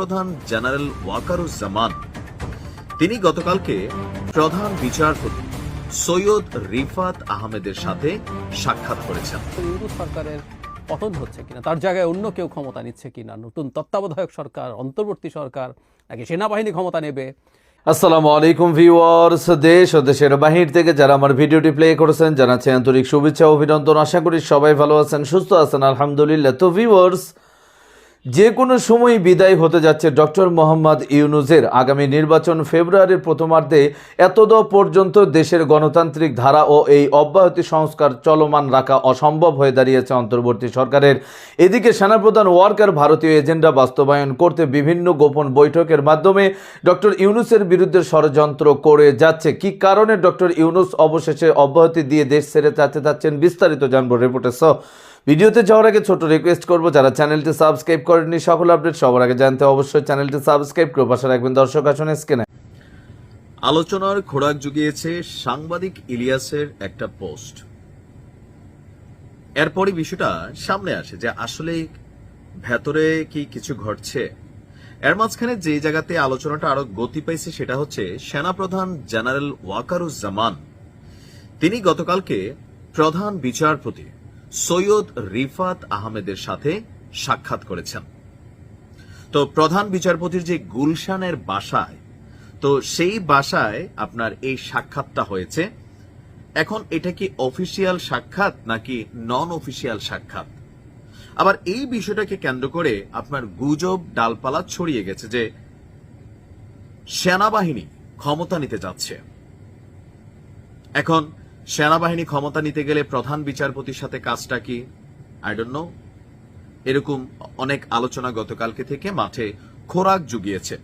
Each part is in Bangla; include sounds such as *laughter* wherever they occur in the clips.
প্রধান জেনারেল ওয়াকারুজ্জামান। তিনি গতকালকে প্রধান বিচারপতি সৈয়দ রিফাত আহমেদের সাথে সাক্ষাৎ করেছেন। সরকারের পতন হচ্ছে কিনা তার জায়গায় অন্য কেউ ক্ষমতা নিচ্ছে কিনা নতুন তত্ত্বাবধায়ক সরকার অন্তর্বর্তী সরকার নাকি সেনাবাহিনী ক্ষমতা নেবে? আসসালামু আলাইকুম ভিউয়ার্স দেশ ও দেশের বাহির থেকে যারা আমার ভিডিওটি প্লে করেছেন জানাচ্ছি আন্তরিক শুভেচ্ছা ও অভিনন্দন। আশা করি সবাই ভালো আছেন সুস্থ আছেন আলহামদুলিল্লাহ। তো ভিউয়ার্স যে কোনো সময় বিদায় হতে যাচ্ছে ডক্টর মোহাম্মদ ইউনুসের। আগামী নির্বাচন ফেব্রুয়ারির প্রথমার্ধে এতদ পর্যন্ত দেশের গণতান্ত্রিক ধারা ও এই অব্যাহতি সংস্কার চলমান রাখা অসম্ভব হয়ে দাঁড়িয়েছে অন্তর্বর্তী সরকারের। এদিকে সেনাপ্রধান ওয়ার্কার ভারতীয় এজেন্ডা বাস্তবায়ন করতে বিভিন্ন গোপন বৈঠকের মাধ্যমে ডক্টর ইউনুসের বিরুদ্ধে ষড়যন্ত্র করে যাচ্ছে। কি কারণে ডক্টর ইউনুস অবশেষে অব্যাহতি দিয়ে দেশ ছেড়ে চাচ্ছে যাচ্ছেন বিস্তারিত জানব রিপোর্টে সো ভিডিওতে যাওয়ার আগে ছোট রিকোয়েস্ট করব, যারা চ্যানেলটি সাবস্ক্রাইব করেননি, সকল আপডেট সবার আগে জানতে অবশ্যই চ্যানেলটি সাবস্ক্রাইব করে পাশে রাখবেন। দর্শক, আসুন স্ক্রিনে আলোচনার খোরাক জুগিয়েছে সাংবাদিক ইলিয়াসের একটা পোস্ট এরপরই বিষয়টা সামনে আসে যে আসলে ভেতরে কি কিছু ঘটছে। এর মাঝখানে যে জায়গাতে আলোচনাটা আরও গতি পাইছে সেটা হচ্ছে সেনাপ্রধান জেনারেল ওয়াকারুজ্জামান। তিনি গতকালকে প্রধান বিচারপতি সৈয়দ রিফাত আহমেদের সাথে সাক্ষাৎ করেছেন। তো প্রধান বিচারপতির যে গুলশানের বাসায়, তো সেই বাসায় আপনার এই সাক্ষাৎটা হয়েছে। এখন এটা কি অফিসিয়াল সাক্ষাৎ নাকি নন অফিসিয়াল সাক্ষাৎ? আবার এই বিষয়টাকে কেন্দ্র করে আপনার গুজব ডালপালা ছড়িয়ে গেছে যে সেনাবাহিনী ক্ষমতা নিতে যাচ্ছে। এখন সেনাবাহিনী ক্ষমতা নিতে গেলে প্রধান বিচারপতির সাথে কাজটা কি? আই ডোন্ট নো এরকম অনেক আলোচনা গতকালকে থেকে মাঠে খোরাক জুগিয়েছে।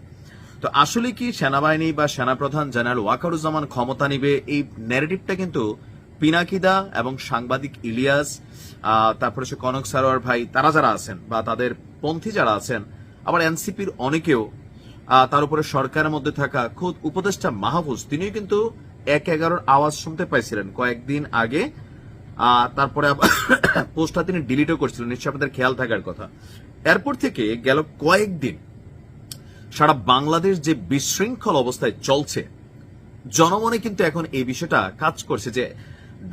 তো আসলে কি সেনাবাহিনী বা সেনাপ্রধান জেনারেল ওয়াকারুজ্জামান ক্ষমতা নিবে? এই ন্যারেটিভটা কিন্তু পিনাকিদা এবং সাংবাদিক ইলিয়াস তারপরে সে কনক সারোয়ার ভাই, তারা যারা আছেন বা তাদের পন্থী যারা আছেন, আবার এনসিপির অনেকেও তার উপরে সরকারের মধ্যে থাকা খোদ উপদেষ্টা মাহফুজ, তিনিও কিন্তু এক এগারোর আওয়াজ শুনতে পাইছিলেন কয়েকদিন আগে। তারপরে *coughs* পোস্টটা তিনি ডিলিটও করছিলেন নিশ্চয় আপনাদের খেয়াল থাকার কথা। এরপর থেকে গেল কয়েকদিন সারা বাংলাদেশ যে বিশৃঙ্খল অবস্থায় চলছে, জনমনে কিন্তু এখন এই বিষয়টা কাজ করছে যে,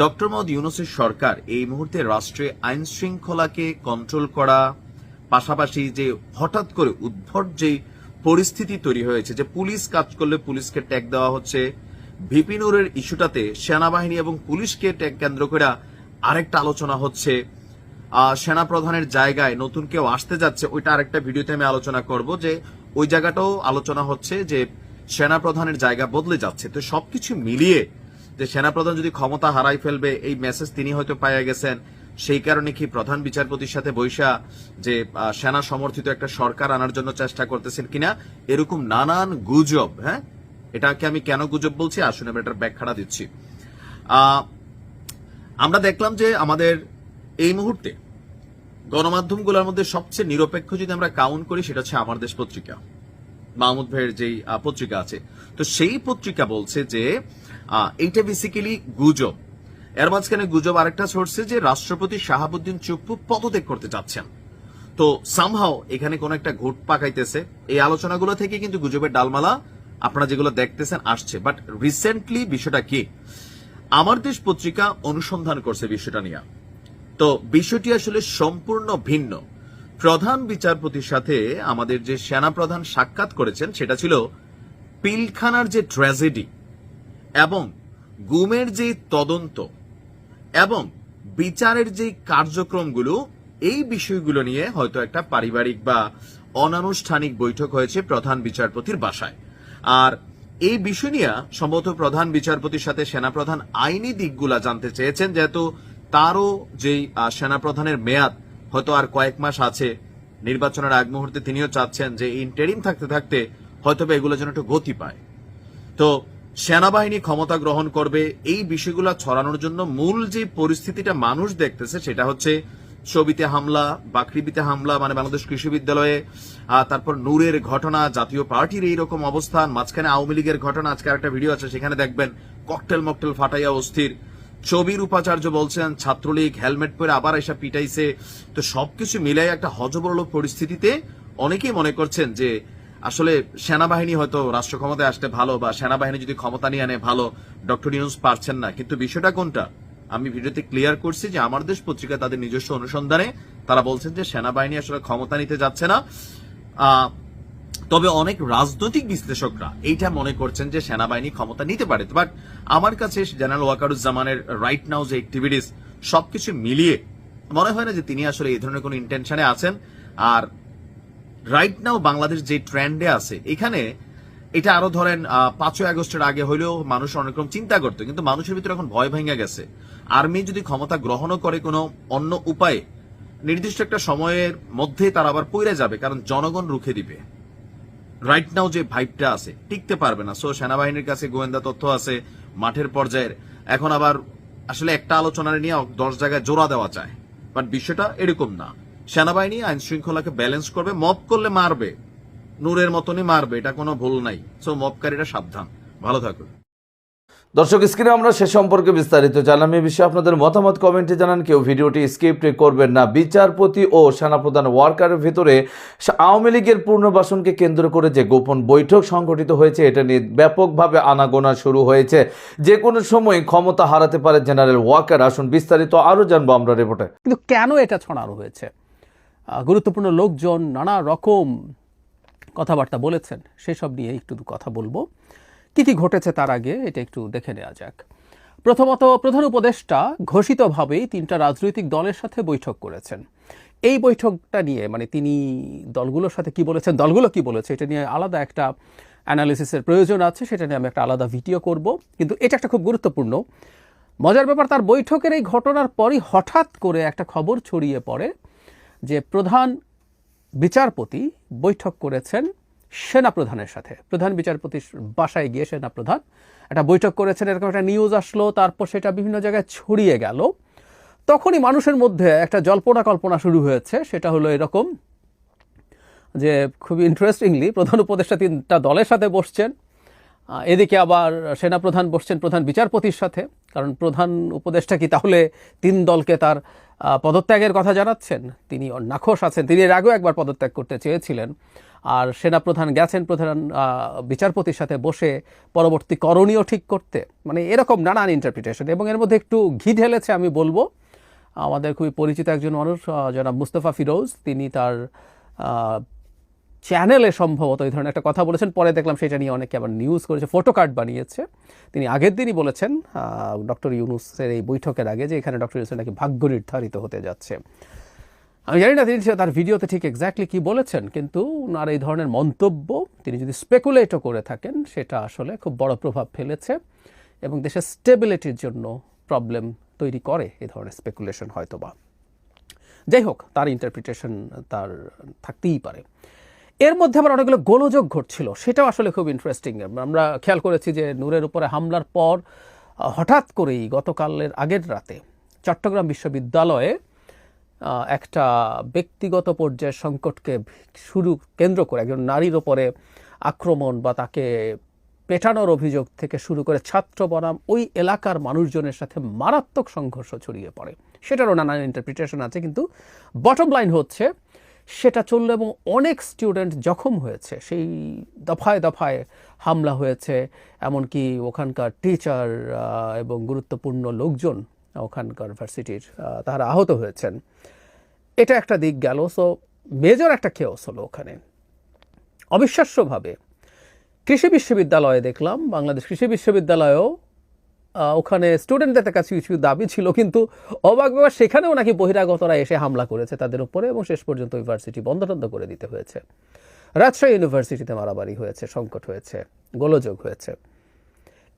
ডক্টর মোহাম্মদ ইউনুসের সরকার এই মুহূর্তে রাষ্ট্রে আইন শৃঙ্খলাকে কন্ট্রোল করা, পাশাপাশি যে হঠাৎ করে উদ্ভট যে পরিস্থিতি তৈরি হয়েছে, যে পুলিশ কাজ করলে পুলিশকে ট্যাগ দেওয়া হচ্ছে ভিপিনুরের ইস্যুটাতে সেনাবাহিনী এবং পুলিশকে কেন্দ্র করে আরেকটা আলোচনা হচ্ছে। আহ, সেনাপ্রধানের জায়গায় নতুন কেউ আসতে যাচ্ছে ওইটা আরেকটা ভিডিওতে আমি আলোচনা করব যে ওই জায়গাটাও আলোচনা হচ্ছে যে সেনাপ্রধানের জায়গা বদলে যাচ্ছে। তো সবকিছু মিলিয়ে যে সেনাপ্রধান যদি ক্ষমতা হারাই ফেলবে এই মেসেজ তিনি হয়তো পাইয়া গেছেন। সেই কারণে কি প্রধান বিচারপতির সাথে বৈশা যে সেনা সমর্থিত একটা সরকার আনার জন্য চেষ্টা করতেছেন কিনা এরকম নানান গুজব হ্যাঁ? এটাকে আমি কেন গুজব বলছি? আসুন আমি এটার ব্যাখ্যাটা দিচ্ছি। আমরা দেখলাম যে আমাদের এই মুহূর্তে গণমাধ্যমগুলোর মধ্যে সবচেয়ে নিরপেক্ষ যদি আমরা কাউন্ট করি, সেটা হচ্ছে আমার দেশ পত্রিকা। মাহমুদ ভাইয়ের যেই পত্রিকা আছে। তো সেই পত্রিকা বলছে যে এইটা বেসিক্যালি গুজব। এর মাঝখানে গুজব আরেকটা ছড়ছে যে রাষ্ট্রপতি শাহাবুদ্দিন চুপ্পু পদত্যাগ করতে চাচ্ছেন তো সামহাও এখানে কোন একটা ঘুট পাকাইতেছে। এই আলোচনাগুলো থেকে কিন্তু গুজবের ডালমালা আপনারা যেগুলো দেখতেছেন, আসছে। বাট রিসেন্টলি বিষয়টা কি? আমার দেশ পত্রিকা অনুসন্ধান করছে বিষয়টা নিয়ে। তো বিষয়টি আসলে সম্পূর্ণ ভিন্ন। প্রধান বিচারপতির সাথে আমাদের যে সেনাপ্রধান সাক্ষাৎ করেছেন, সেটা ছিল পিলখানার যে ট্র্যাজেডি এবং গুমের যে তদন্ত এবং বিচারের যে কার্যক্রমগুলো, এই বিষয়গুলো নিয়ে হয়তো একটা পারিবারিক বা অনানুষ্ঠানিক বৈঠক হয়েছে প্রধান বিচারপতির বাসায়। আর এই বিষয় নিয়ে সম্ভবত প্রধান বিচারপতির সাথে সেনাপ্রধান আইনি দিকগুলা জানতে চেয়েছেন, যেহেতু তারও যেই সেনাপ্রধানের মেয়াদ হয়তো আর কয়েক মাস আছে, নির্বাচনের আগ মুহূর্তে তিনিও চাচ্ছেন যে ইন্টারিম থাকতে থাকতে হয়তো এগুলো যেন একটু গতি পায়। তো সেনাবাহিনী ক্ষমতা গ্রহণ করবে, এই বিষয়গুলো ছড়ানোর জন্য মূল যে পরিস্থিতিটা মানুষ দেখতেছে সেটা হচ্ছে ছবিতে হামলা বাকরিবিতে হামলা মানে বাংলাদেশ কৃষি বিদ্যালয়ে তারপর নূরের ঘটনা, জাতীয় পার্টির এইরকম অবস্থান, মাঝখানে আওয়ামী লীগের ঘটনা, আজকে একটা ভিডিও আছে, সেখানে দেখবেন ককটেল মকটেল ফাটাইয়া অস্থির। ছবির উপাচার্য বলছেন, ছাত্রলীগ হেলমেট পরে আবার এসে পিটাইছে। তো সবকিছু মিলাই একটা হজবরল পরিস্থিতিতে অনেকেই মনে করছেন যে, আসলে সেনাবাহিনী হয়তো রাষ্ট্র ক্ষমতায় আসতে ভালো বা সেনাবাহিনী যদি ক্ষমতা নিয়ে আনে, ভালো। ডক্টর ইউনুস পারছেন না, কিন্তু বিষয়টা কোনটা? আমি ভিডিওতে ক্লিয়ার করছি যে আমার দেশ পত্রিকা তাদের নিজস্ব অনুসন্ধানে তারা বলছেন যে সেনাবাহিনী আসলে ক্ষমতা নিতে যাচ্ছে না। তবে অনেক রাজনৈতিক বিশ্লেষকরা এইটা মনে করছেন যে সেনাবাহিনী ক্ষমতা নিতে পারে। বাট আমার কাছে জেনারেল ওয়াকারুজ্জামানের রাইট নাও যে অ্যাক্টিভিটিস সবকিছু মিলিয়ে মনে হয় না যে তিনি আসলে এই ধরনের কোনো ইন্টেনশনে আছেন। আর রাইট নাও বাংলাদেশ যে ট্রেন্ডে আছে, এখানে এটা আরও ধরেন পাঁচই আগস্টের আগে হলেও মানুষ অনেক রকম চিন্তা করতো, কিন্তু মানুষের ভিতরে এখন ভয় ভেঙে গেছে। আর্মি যদি ক্ষমতা গ্রহণও করে কোনো অন্য উপায়ে, নির্দিষ্ট একটা সময়ের মধ্যে তারা আবার পইরে যাবে, কারণ জনগণ রুখে দিবে। রাইট নাও যে ভাইবটা আছে, টিকতে পারবে না। সো সেনাবাহিনীর কাছে গোয়েন্দা তথ্য আছে, মাঠের পর্যায়ের। এখন আবার আসলে একটা আলোচনার নিয়ে দশ জায়গায় জোড়া দেওয়া যায়। বাট বিষয়টা এরকম না। সেনাবাহিনী আইন শৃঙ্খলাকে ব্যালেন্স করবে মব করলে মারবে। নূরের মতনই মারবে এটা কোনো ভুল নাই। সো মবকারীরা সাবধান। ভালো থাকুন। দর্শক স্ক্রিনে আমরা সে সম্পর্কে বিস্তারিত জানলাম। এই বিষয়ে আপনাদের মতামত কমেন্টে জানান কেউ। ভিডিওটি স্কিপ করবেন না। বিচারপতি ও সেনাপ্রধান ওয়ার্কারের ভিতরে আওয়ামী লীগের পুনর্বাসনকে কেন্দ্র করে যে গোপন বৈঠক সংগঠিত হয়েছে এটা নিয়ে ব্যাপকভাবে আনাগোনা শুরু হয়েছে। যে কোনো সময় ক্ষমতা হারাতে পারে জেনারেল ওয়ার্কার। আসুন বিস্তারিত আরও জানব আমরা রিপোর্টে। কিন্তু কেন এটা ছড়ানো হয়েছে? গুরুত্বপূর্ণ লোকজন নানা রকম কথাবার্তা বলেছেন, সেসব নিয়ে একটু কথা বলব। কি কি ঘটেছে তার আগে এটা একটু দেখে নেওয়া যাক। প্রথমত, প্রধান উপদেষ্টা ঘোষিতভাবেই তিনটা রাজনৈতিক দলের সাথে বৈঠক করেছেন। এই বৈঠকটা নিয়ে মানে তিনি দলগুলোর সাথে কি বলেছেন, দলগুলো কি বলেছে, এটা নিয়ে আলাদা একটা অ্যানালিসিসের প্রয়োজন আছে, সেটা নিয়ে আমি একটা আলাদা ভিডিও করব। কিন্তু এটা একটা খুব গুরুত্বপূর্ণ। মজার ব্যাপার, তার বৈঠকের এই ঘটনার পরই হঠাৎ করে একটা খবর ছড়িয়ে পড়ে যে প্রধান বিচারপতি বৈঠক করেছেন সেনাপ্রধানের সাথে। প্রধান বিচারপতির বাসায় গিয়ে সেনাপ্রধান একটা বৈঠক করেছেন, এরকম একটা নিউজ আসলো, তারপর সেটা বিভিন্ন জায়গায় ছড়িয়ে গেল। তখনই মানুষের মধ্যে একটা জল্পনা কল্পনা শুরু হয়েছে, সেটা হলো এরকম যে খুবই ইন্টারেস্টিংলি প্রধান উপদেষ্টা তিনটা দলের সাথে বসছেন এদিকে আবার সেনাপ্রধান বসছেন প্রধান বিচারপতির সাথে। কারণ প্রধান উপদেষ্টা কি তাহলে তিন দলকে তার পদত্যাগের কথা জানাচ্ছেন। তিনি নাখোশ আছেন। তিনি এর আগেও একবার পদত্যাগ করতে চেয়েছিলেন। আর সেনাপ্রধান গেছেন প্রধান বিচারপতির সাথে বসে পরবর্তী করণীয় ঠিক করতে। মানে এরকম নানান ইন্টারপ্রিটেশন এবং এর মধ্যে একটু ঘি ঢেলেছে, আমি বলব। আমাদের খুবই পরিচিত একজন মানুষ জনাব মুস্তফা ফিরোজ। তিনি তার চ্যানেলে সম্ভবত এই ধরনের একটা কথা বলেছেন। পরে দেখলাম সেটা নিয়ে অনেকে আবার নিউজ করেছে ফটো কার্ড বানিয়েছে। তিনি আগের দিনই বলেছেন ডক্টর ইউনুসের এই বৈঠকের আগে যে এখানে ডক্টর ইউনুসের নাকি ভাগ্য নির্ধারিত হতে যাচ্ছে। আমি জানি না তিনি তার ভিডিওতে ঠিক এক্স্যাক্টলি কি বলেছেন, কিন্তু ওনার এই ধরনের মন্তব্য, তিনি যদি স্পেকুলেটও করে থাকেন, সেটা আসলে খুব বড় প্রভাব ফেলেছে এবং দেশের স্টেবিলিটির জন্য প্রবলেম তৈরি করে এই ধরনের স্পেকুলেশন হয়তো বা যাই হোক, তার ইন্টারপ্রিটেশন তার থাকতেই পারে। এর মধ্যে আবার অনেকগুলো গোলযোগ ঘটছিল, সেটাও আসলে খুব ইন্টারেস্টিং আমরা খেয়াল করেছি যে নূরের উপরে হামলার পর হঠাৎ করেই গতকালের আগের রাতে চট্টগ্রাম বিশ্ববিদ্যালয়ে একটা ব্যক্তিগত পর্যায়ের সংকটকে শুরু, কেন্দ্র করে, একজন নারীর ওপরে আক্রমণ বা তাকে পেটানোর অভিযোগ থেকে শুরু করে ছাত্র বনাম, ওই এলাকার মানুষজনের সাথে মারাত্মক সংঘর্ষ ছড়িয়ে পড়ে। সেটারও নানান ইন্টারপ্রিটেশন আছে, কিন্তু বটম লাইন হচ্ছে সেটা চলল এবং অনেক স্টুডেন্ট জখম হয়েছে। সেই দফায় দফায় হামলা হয়েছে, এমনকি ওখানকার টিচার এবং গুরুত্বপূর্ণ লোকজন ওখানকার ভার্সিটির তারা আহত হয়েছেন। এটা একটা দিক গেল। সো মেজর একটা খেয়েও হলো ওখানে। অবিশ্বাস্যভাবে কৃষি বিশ্ববিদ্যালয়ে দেখলাম, বাংলাদেশ কৃষি বিশ্ববিদ্যালয়েও ওখানে স্টুডেন্টদের কাছে কিছু দাবি ছিল, কিন্তু অবাক ব্যাপার, সেখানেও নাকি বহিরাগতরা এসে হামলা করেছে তাদের উপরে এবং শেষ পর্যন্ত ইউনিভার্সিটি বন্ধ টন্ধ করে দিতে হয়েছে। রাজশাহী ইউনিভার্সিটিতে মারামারি হয়েছে, সংকট হয়েছে, গোলযোগ হয়েছে।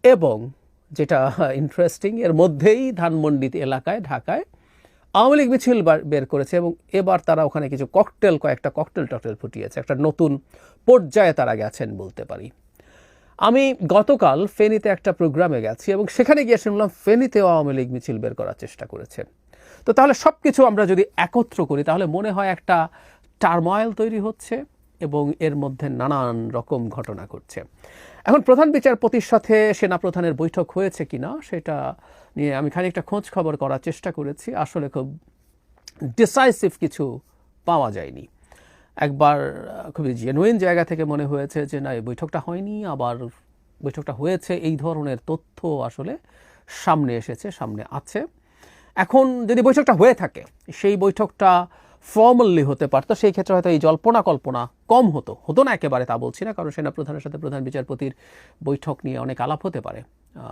এবং যেটা ইন্টারেস্টিং এর মধ্যেই ধানমন্ডি এলাকায়, ঢাকায় আওয়ামী লীগ মিছিল বার- বের করেছে এবং এবার তারা ওখানে কিছু ককটেল কয়েকটা ককটেল টকটেল ফুটিয়েছে। একটা নতুন পর্যায়ে তারা গেছেন বলতে পারি। আমি গতকাল ফেনীতে একটা প্রোগ্রামে গেছি এবং সেখানে গিয়ে শুনলাম ফেনীতেও আওয়ামী লীগ মিছিল বের করার চেষ্টা করেছে। তো তাহলে সব কিছু আমরা যদি একত্র করি, তাহলে মনে হয় একটা টার্ময়েল তৈরি হচ্ছে এবং এর মধ্যে নানান রকম ঘটনা ঘটছে। এখন প্রধান বিচারপতির সাথে সেনাপ্রধানের বৈঠক হয়েছে কিনা, সেটা নিয়ে আমি খানিকটা খোঁজ খবর করার চেষ্টা করেছি। আসলে খুব ডিসাইসিভ কিছু পাওয়া যায়নি। একবার খুবই জেনুইন জায়গা থেকে মনে হয়েছে যে, না, এই বৈঠকটা হয়নি, আবার বৈঠকটা হয়েছে, এই ধরনের তথ্য আসলে সামনে এসেছে, সামনে আছে। এখন যদি বৈঠকটা হয়ে থাকে, সেই বৈঠকটা ফর্মালি হতে পারতো সেই ক্ষেত্রে হয়তো এই জল্পনা কল্পনা কম হতো। হতো না একেবারে, তা বলছি না, কারণ সেনা প্রধানের সাথে প্রধান বিচারপতির বৈঠক নিয়ে অনেক আলাপ হতে পারে।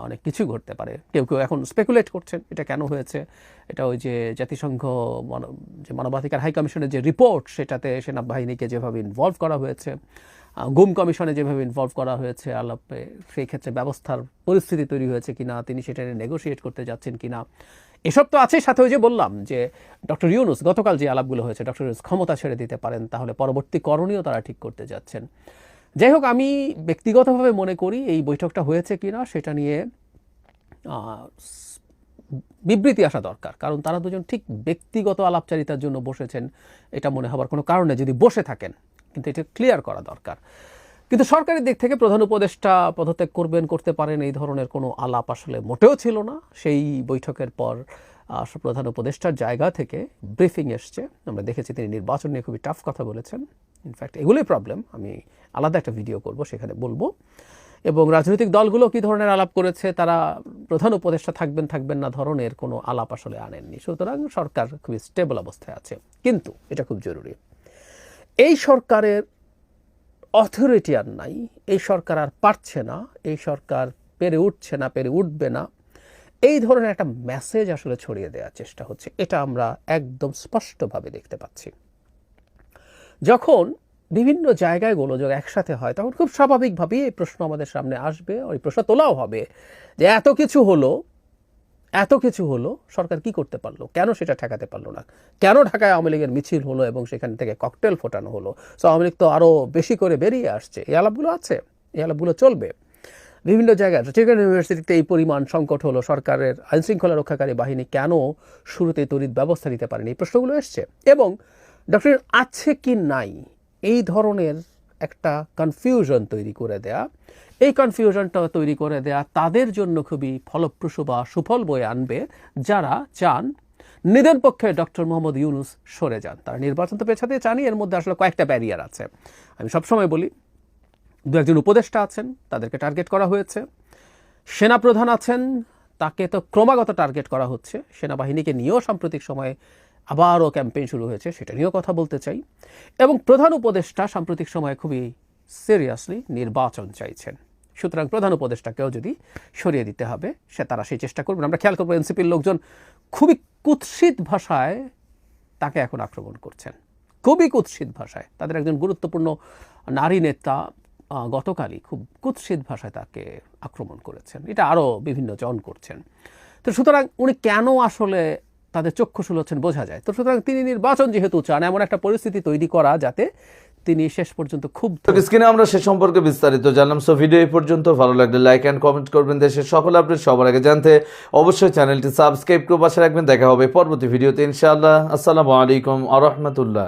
অনেক কিছু ঘটতে পারে। কেউ কেউ এখন স্পেকুলেট করছেন এটা কেন হয়েছে। এটা ওই যে জাতিসংঘ যে মানবাধিকার হাই কমিশনের যে রিপোর্ট সেটাতে সেনাবাহিনীকে যেভাবে ইনভলভ করা হয়েছে গুম কমিশনে যেভাবে ইনভলভ করা হয়েছে, আলাপে সেই ক্ষেত্রে ব্যবস্থার পরিস্থিতি তৈরি হয়েছে কিনা, তিনি সেটা নেগোশিয়েট করতে যাচ্ছেন কিনা, এসব তো আছে সাথে ওই যে বললাম যে ডক্টর ইউনুস গতকাল যে আলাপগুলো হয়েছে ডক্টর ইউনুস ক্ষমতা ছেড়ে দিতে পারেন, তাহলে পরবর্তী করণীয় তারা ঠিক করতে যাচ্ছেন। যাই হোক আমি ব্যক্তিগতভাবে মনে করি এই বৈঠকটা হয়েছে কি না সেটা নিয়ে বিবৃতি আসা দরকার। কারণ তারা দুজন ঠিক ব্যক্তিগত আলাপচারিতার জন্য বসেছেন, এটা মনে হবার কোনো কারণে যদি বসে থাকেন, কিন্তু এটা ক্লিয়ার করা দরকার। কিন্তু সরকারের দিক থেকে প্রধান উপদেষ্টা পদত্যাগ করবেন, করতে পারেন, এই ধরনের কোনো আলাপ আসলে মোটেও ছিল না। সেই বৈঠকের পর প্রধান উপদেষ্টার জায়গা থেকে ব্রিফিং এসছে। আমরা দেখেছি তিনি নির্বাচন নিয়ে খুবই টাফ কথা বলেছেন। ইনফ্যাক্ট এগুলোই প্রবলেম আমি আলাদা একটা ভিডিও করব, সেখানে বলব। এবং রাজনৈতিক দলগুলো কি ধরনের আলাপ করেছে, তারা প্রধান উপদেষ্টা থাকবেন থাকবেন না ধরনের কোনো আলাপ আসলে আনেননি। সুতরাং সরকার খুবই স্টেবল অবস্থায় আছে। কিন্তু এটা খুব জরুরি। এই সরকারের অথরিটি আর নাই। এই সরকার আর পারছে না। এই সরকার পেরে উঠছে না, পেরে উঠবে না। এই ধরনের একটা মেসেজ আসলে ছড়িয়ে দেওয়ার চেষ্টা হচ্ছে। এটা আমরা একদম স্পষ্টভাবে দেখতে পাচ্ছি। যখন বিভিন্ন জায়গায় গোলযোগ একসাথে হয়, তখন খুব স্বাভাবিকভাবেই এই প্রশ্ন আমাদের সামনে আসবে ওই প্রশ্ন তোলাও হবে যে এত কিছু হলো, এত কিছু হলো, সরকার কি করতে পারল? কেন সেটা ঠেকাতে পারল না? কেন ঢাকায় আওয়ামী লীগের মিছিল হলো এবং সেখান থেকে ককটেল ফোটানো হলো? সো আওয়ামী লীগ তো আরও বেশি করে বেরিয়ে আসছে। এই আলাপগুলো আছে, এই আলাপগুলো চলবে। বিভিন্ন জায়গায় চিকেন ইউনিভার্সিটিতে এই পরিমাণ সংকট হলো। সরকারের আইনশৃঙ্খলা রক্ষাকারী বাহিনী কেন শুরুতে তড়িৎ ব্যবস্থা নিতে পারেনি? এই প্রশ্নগুলো এসছে। এবং ডক্টর, আছে কি নাই? এই ধরনের একটা কনফিউশন তৈরি করে দেয়া। এই কনফিউশনটা তৈরি করে দেয়া তাদের জন্য খুবই ফলপ্রসূ বা সুফল বয়ে আনবে যারা চান নিদেন পক্ষে ডক্টর মোহাম্মদ ইউনুস সরে যান। তারা নির্বাচন তো পেছাতে চানি এর মধ্যে আসলে কয়েকটা ব্যারিয়ার আছে। আমি সবসময় বলি, দু একজন উপদেষ্টা আছেন, তাদেরকে টার্গেট করা হয়েছে। সেনাপ্রধান আছেন, তাকে তো ক্রমাগত টার্গেট করা হচ্ছে। সেনাবাহিনীকে নিয়েও সাম্প্রতিক সময়ে আবারও ক্যাম্পেইন শুরু হয়েছে, সেটা নিয়েও কথা বলতে চাই। এবং প্রধান উপদেষ্টা সাম্প্রতিক সময়ে খুবই সিরিয়াসলি নির্বাচন চাইছেন। সুতরাং প্রধান উপদেষ্টাকেও যদি সরিয়ে দিতে হবে, সে তারা সেই চেষ্টা করবেন আমরা খেয়াল করব এনসিপির লোকজন খুবই কুৎসিত ভাষায় তাকে এখন আক্রমণ করছেন। খুবই কুৎসিত ভাষায়। তাদের একজন গুরুত্বপূর্ণ নারী নেতা গতকালই খুব কুৎসিত ভাষায় তাকে আক্রমণ করেছেন। এটা আরও বিভিন্ন জন করছেন। তো সুতরাং উনি কেন আসলে তাদের চক্ষু হচ্ছেন বোঝা যায়। তো সুতরাং তিনি নির্বাচন যেহেতু চান, এমন একটা পরিস্থিতি তৈরি করা যাতে তিনি শেষ পর্যন্ত খুব স্ক্রিনে আমরা সে সম্পর্কে বিস্তারিত জানলাম। সো ভিডিও এই পর্যন্ত। ভালো লাগলে লাইক অ্যান্ড কমেন্ট করবেন। দেশের সকল আপডেট সবার আগে জানতে অবশ্যই চ্যানেলটি সাবস্ক্রাইব করে পাশে রাখবেন। দেখা হবে পরবর্তী ভিডিওতে ইনশাআল্লাহ। আসসালামু আলাইকুম আ রহমতুল্লাহ।